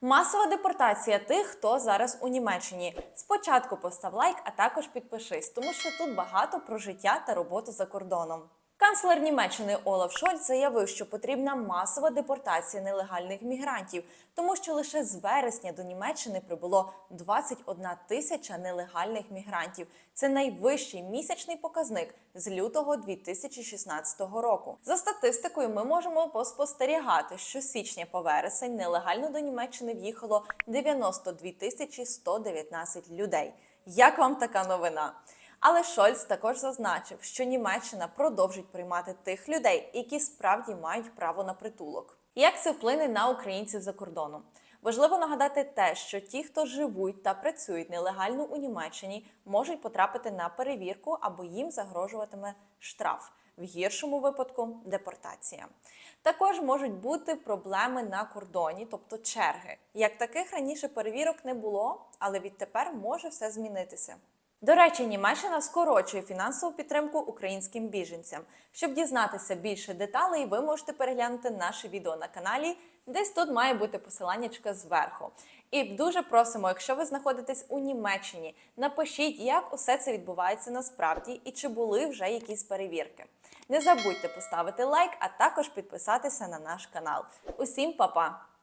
Масова депортація тих, хто зараз у Німеччині. Спочатку постав лайк, а також підпишись, тому що тут багато про життя та роботу за кордоном. Канцлер Німеччини Олаф Шольц заявив, що потрібна масова депортація нелегальних мігрантів, тому що лише з вересня до Німеччини прибуло 21 тисяча нелегальних мігрантів. Це найвищий місячний показник з лютого 2016 року. За статистикою, ми можемо поспостерігати, що січня по вересень нелегально до Німеччини в'їхало 92 тисячі 119 людей. Як вам така новина? Але Шольц також зазначив, що Німеччина продовжить приймати тих людей, які справді мають право на притулок. Як це вплине на українців за кордоном? Важливо нагадати те, що ті, хто живуть та працюють нелегально у Німеччині, можуть потрапити на перевірку або їм загрожуватиме штраф. В гіршому випадку депортація. Також можуть бути проблеми на кордоні, тобто черги. Як таких раніше перевірок не було, але відтепер може все змінитися. До речі, Німеччина скорочує фінансову підтримку українським біженцям. Щоб дізнатися більше деталей, ви можете переглянути наше відео на каналі. Десь тут має бути посиланнячка зверху. І дуже просимо, якщо ви знаходитесь у Німеччині, напишіть, як усе це відбувається насправді і чи були вже якісь перевірки. Не забудьте поставити лайк, а також підписатися на наш канал. Усім па-па!